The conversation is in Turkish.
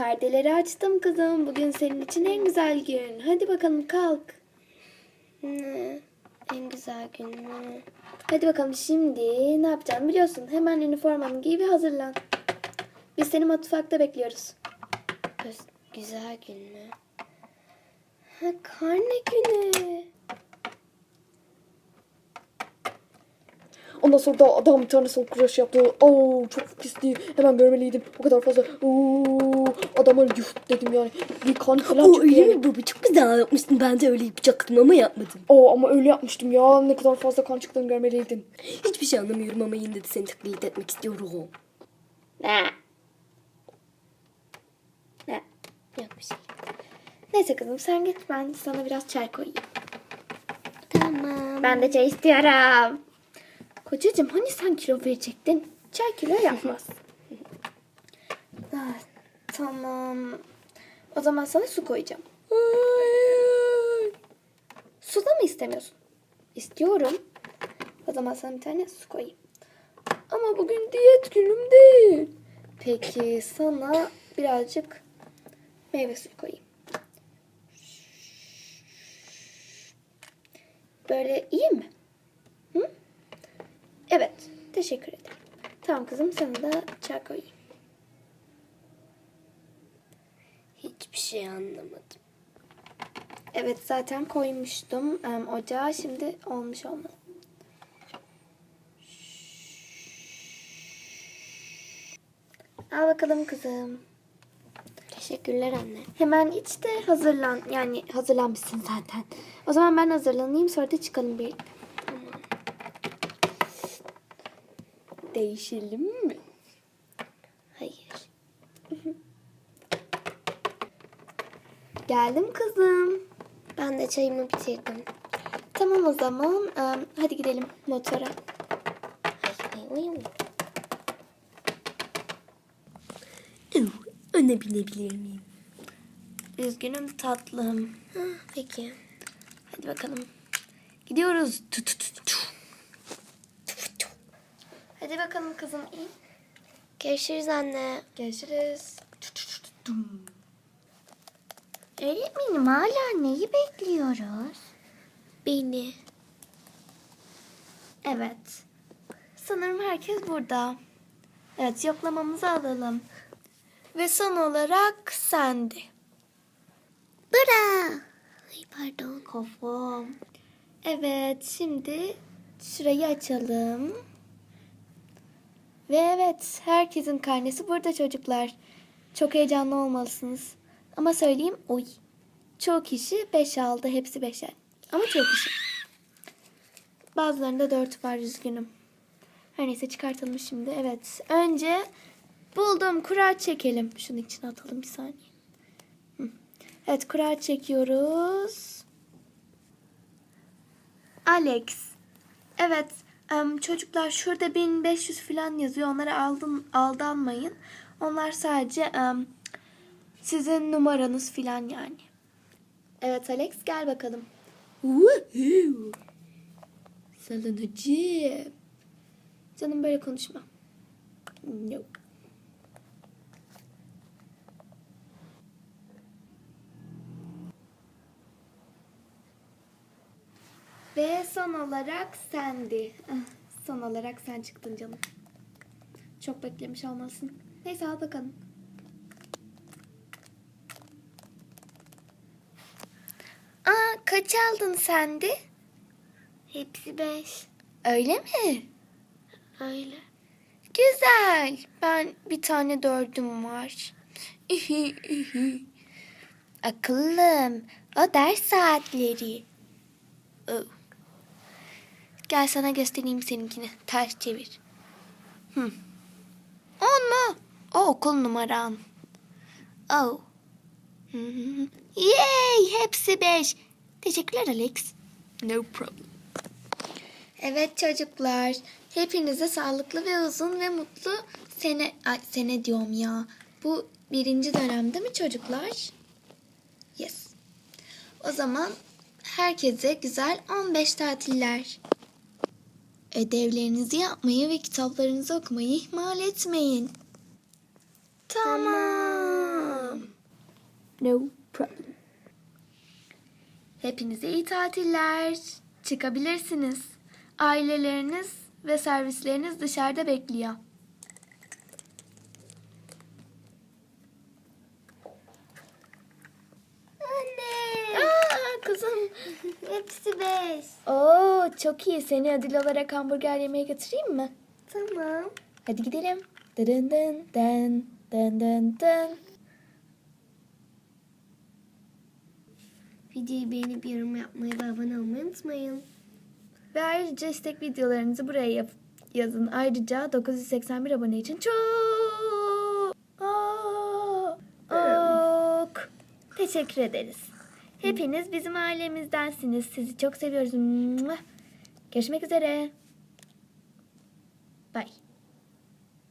Perdeleri açtım kızım. Bugün senin için en güzel gün. Hadi bakalım kalk. Ne? En güzel gün mü? Hadi bakalım şimdi ne yapacağını biliyorsun. Hemen üniformanı giy ve hazırlan. Biz seni mutfakta bekliyoruz. Güzel gün mü? Ha, karne günü. Ondan sonra da adam bir tane sol crush yaptı. Oo çok pisti. Hemen görmeliydim. O kadar fazla. Oo adama yuh dedim yani. Bir kan falan O çıktı öyle yani. mi baba? Çok güzel yapmıştın. Ben de öyle yapacaktım ama yapmadım. Oo ama öyle yapmıştım ya. Ne kadar fazla kan çıktığını görmeliydin. Hiçbir şey anlamıyorum ama yine de seni taklit etmek istiyorum. Ne? Ne? Yok bir şey. Neyse kızım sen git ben sana biraz çay koyayım. Tamam. Ben de çay istiyorum. Kocacığım hani sen kilo verecektin? Çay kilo yapmaz. Tamam. O zaman sana su koyacağım. Su da mı istemiyorsun? İstiyorum. O zaman sana bir tane su koyayım. Ama bugün diyet günüm değil. Peki sana birazcık meyve suyu koyayım. Böyle iyi mi? Hı? Evet. Teşekkür ederim. Tamam kızım sana da çay koyayım. Hiçbir şey anlamadım. Evet zaten koymuştum em, ocağa. Şimdi olmuş olmalı. Al bakalım kızım. Teşekkürler anne. Hemen iç de hazırlan. Yani hazırlanmışsın zaten. O zaman ben hazırlanayım sonra da çıkalım bir. Değişelim mi? Hayır. Geldim kızım. Ben de çayımı bitirdim. Tamam o zaman. em, hadi gidelim motora. Öne binebilir miyim? Üzgünüm tatlım. Ha, peki. Hadi bakalım. Gidiyoruz. Tu, tu, tu, tu. Hadi bakalım kızım. Görüşürüz anne. Görüşürüz. Tu, tu, tu, tu. Öğretmenim hala neyi bekliyoruz? Beni. Evet. Sanırım herkes burada. Evet yoklamamızı alalım. Ve son olarak sende. Bıra. Ay pardon. Kafam. Evet şimdi şurayı açalım. Ve evet herkesin karnesi burada çocuklar. Çok heyecanlı olmalısınız. Ama söyleyeyim oy. Çoğu kişi 5 aldı. Hepsi beşer. Ama çok kişi. Bazılarında 4 var üzgünüm. Her neyse çıkartalım şimdi. Evet. Önce buldum. Kura çekelim. Şunun içine atalım bir saniye. Evet kura çekiyoruz. Alex. Evet. çocuklar şurada 1500 falan yazıyor. Onlara aldın, aldanmayın. Onlar sadece sizin numaranız falan yani. Evet Alex gel bakalım. Salınacı. Canım böyle konuşma. No. Ve son olarak sendi. Ah, Son olarak sen çıktın canım. Çok beklemiş olmasın. Neyse al bakalım. Aa kaç aldın sendi? Hepsi beş. Öyle mi? Öyle. Güzel. Ben bir tane dördüm var. Akıllım. O ders saatleri. Oh. Gel sana göstereyim seninkini. Ters çevir. Hı. On mu? O okul numaran. Oh. Yay! Hepsi beş. Teşekkürler Alex. No problem. Evet çocuklar. Hepinize sağlıklı ve uzun ve mutlu sene... Ay, sene diyorum ya. Bu birinci dönem değil mi çocuklar? Yes. O zaman herkese güzel 15 tatiller. Ödevlerinizi yapmayı ve kitaplarınızı okumayı ihmal etmeyin. Tamam. No problem. Hepinize iyi tatiller. Çıkabilirsiniz. Aileleriniz ve servisleriniz dışarıda bekliyor. Anne. Aa kızım. Hepsi beş. Oo çok iyi. Seni ödül olarak hamburger yemeye götüreyim mi? Tamam. Hadi gidelim. Dın dın dın dın dın dın. Videoyu beğenip yorum yapmayı ve abone olmayı unutmayın. Ve ayrıca istek videolarınızı buraya yap- yazın. Ayrıca 981 abone için çok ok. Teşekkür ederiz. Hepiniz bizim ailemizdensiniz. Sizi çok seviyoruz. Görüşmek üzere.